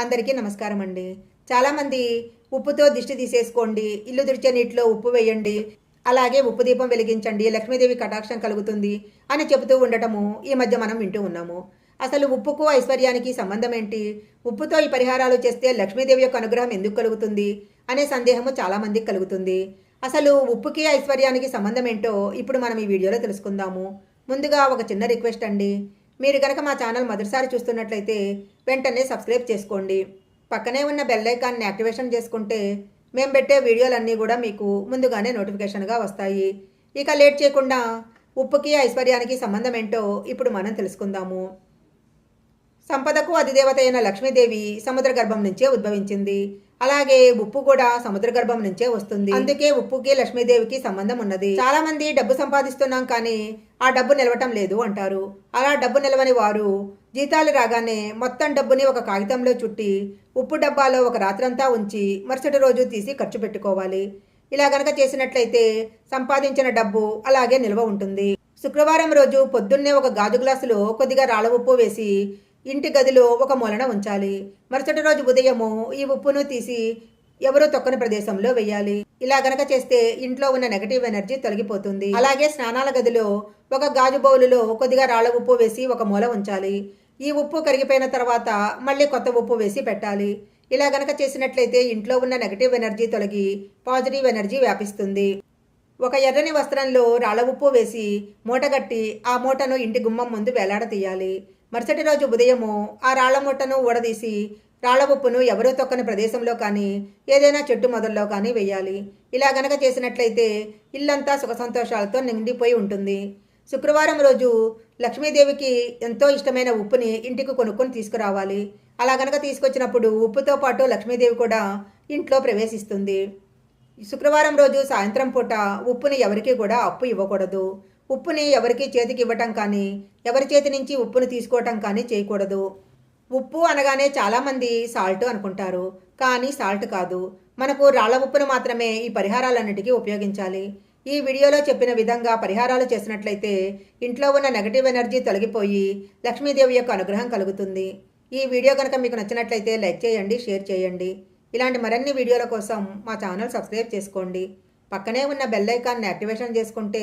అందరికీ నమస్కారం అండి చాలామంది ఉప్పుతో దిష్టి తీసేసుకోండి ఇల్లు తుడిచే నీటిలో ఉప్పు వేయండి అలాగే ఉప్పు దీపం వెలిగించండి లక్ష్మీదేవి కటాక్షం కలుగుతుంది అని చెబుతూ ఉండటము ఈ మధ్య మనం వింటూ ఉన్నాము. అసలు ఉప్పుకు ఐశ్వర్యానికి సంబంధం ఏంటి ఉప్పుతో ఈ పరిహారాలు చేస్తే లక్ష్మీదేవి యొక్క అనుగ్రహం ఎందుకు కలుగుతుంది అనే సందేహము చాలామందికి కలుగుతుంది. అసలు ఉప్పుకి ఐశ్వర్యానికి సంబంధం ఏంటో ఇప్పుడు మనం ఈ వీడియోలో తెలుసుకుందాము. ముందుగా ఒక చిన్న రిక్వెస్ట్ అండి. మీరు కనుక మా ఛానల్ మొదటిసారి చూస్తున్నట్లయితే వెంటనే సబ్స్క్రైబ్ చేసుకోండి. పక్కనే ఉన్న బెల్ ఐకాన్ని యాక్టివేషన్ చేసుకుంటే మేము పెట్టే వీడియోలన్నీ కూడా మీకు ముందుగానే నోటిఫికేషన్గా వస్తాయి. ఇక లేట్ చేయకుండా ఉప్పుకి ఐశ్వర్యానికి సంబంధం ఏంటో ఇప్పుడు మనం తెలుసుకుందాము. సంపదకు అధిదేవత అయిన లక్ష్మీదేవి సముద్ర గర్భం నుంచే ఉద్భవించింది. అలాగే ఉప్పు కూడా సముద్ర గర్భం నుంచే వస్తుంది. అందుకే ఉప్పుకి లక్ష్మీదేవికి సంబంధం ఉన్నది. చాలా మంది డబ్బు సంపాదిస్తున్నాం కానీ ఆ డబ్బు నిలవటం లేదు అంటారు. అలా డబ్బు నిలవని వారు జీతాలు రాగానే మొత్తం డబ్బుని ఒక కాగితంలో చుట్టి ఉప్పు డబ్బాలో ఒక రాత్రంతా ఉంచి మరుసటి రోజు తీసి ఖర్చు పెట్టుకోవాలి. ఇలా గనక చేసినట్లయితే సంపాదించిన డబ్బు అలాగే నిల్వ ఉంటుంది. శుక్రవారం రోజు పొద్దున్నే ఒక గాజు గ్లాసులో కొద్దిగా రాళ్ళ ఉప్పు వేసి ఇంటి గదిలో ఒక మూలన ఉంచాలి. మరుసటి రోజు ఉదయము ఈ ఉప్పును తీసి ఎవరో తొక్కని ప్రదేశంలో వేయాలి ఇలా గనక చేస్తే ఇంట్లో ఉన్న నెగటివ్ ఎనర్జీ తొలగిపోతుంది. అలాగే స్నానాల గదిలో ఒక గాజు బౌలులో కొద్దిగా రాళ్ళ ఉప్పు వేసి ఒక మూల ఉంచాలి. ఈ ఉప్పు కరిగిపోయిన తర్వాత మళ్ళీ కొత్త ఉప్పు వేసి పెట్టాలి. ఇలా గనక చేసినట్లయితే ఇంట్లో ఉన్న నెగటివ్ ఎనర్జీ తొలగి పాజిటివ్ ఎనర్జీ వ్యాపిస్తుంది. ఒక ఎర్రని వస్త్రంలో రాళ్ళ ఉప్పు వేసి మూటగట్టి ఆ మూటను ఇంటి గుమ్మం ముందు వేలాడతీయాలి. మరుసటి రోజు ఉదయము ఆ రాళ్ళ మూటను ఊడదీసి రాళ్ళ ఉప్పును ఎవరూ తొక్కని ప్రదేశంలో కానీ ఏదైనా చెట్టు మొదల్లో కానీ వేయాలి. ఇలా గనక చేసినట్లయితే ఇల్లంతా సుఖ సంతోషాలతో నిండిపోయి ఉంటుంది. శుక్రవారం రోజు లక్ష్మీదేవికి ఎంతో ఇష్టమైన ఉప్పుని ఇంటికి కొనుక్కొని తీసుకురావాలి. అలా గనక తీసుకొచ్చినప్పుడు ఉప్పుతో పాటు లక్ష్మీదేవి కూడా ఇంట్లో ప్రవేశిస్తుంది. శుక్రవారం రోజు సాయంత్రం పూట ఉప్పుని ఎవరికి కూడా అప్పు ఇవ్వకూడదు. ఉప్పుని ఎవరికి చేతికి ఇవ్వటం కానీ ఎవరి చేతి నుంచి ఉప్పును తీసుకోవటం కానీ చేయకూడదు. ఉప్పు అనగానే చాలామంది సాల్ట్ అనుకుంటారు కానీ సాల్ట్ కాదు. మనకు రాళ్ళ ఉప్పును మాత్రమే ఈ పరిహారాలన్నిటికీ ఉపయోగించాలి. ఈ వీడియోలో చెప్పిన విధంగా పరిహారాలు చేసినట్లయితే ఇంట్లో ఉన్న నెగటివ్ ఎనర్జీ తొలగిపోయి లక్ష్మీదేవి యొక్క అనుగ్రహం కలుగుతుంది. ఈ వీడియో కనుక మీకు నచ్చినట్లయితే లైక్ చేయండి షేర్ చేయండి. ఇలాంటి మరిన్ని వీడియోల కోసం మా ఛానల్ సబ్స్క్రైబ్ చేసుకోండి. పక్కనే ఉన్న బెల్ ఐకాన్ని యాక్టివేషన్ చేసుకుంటే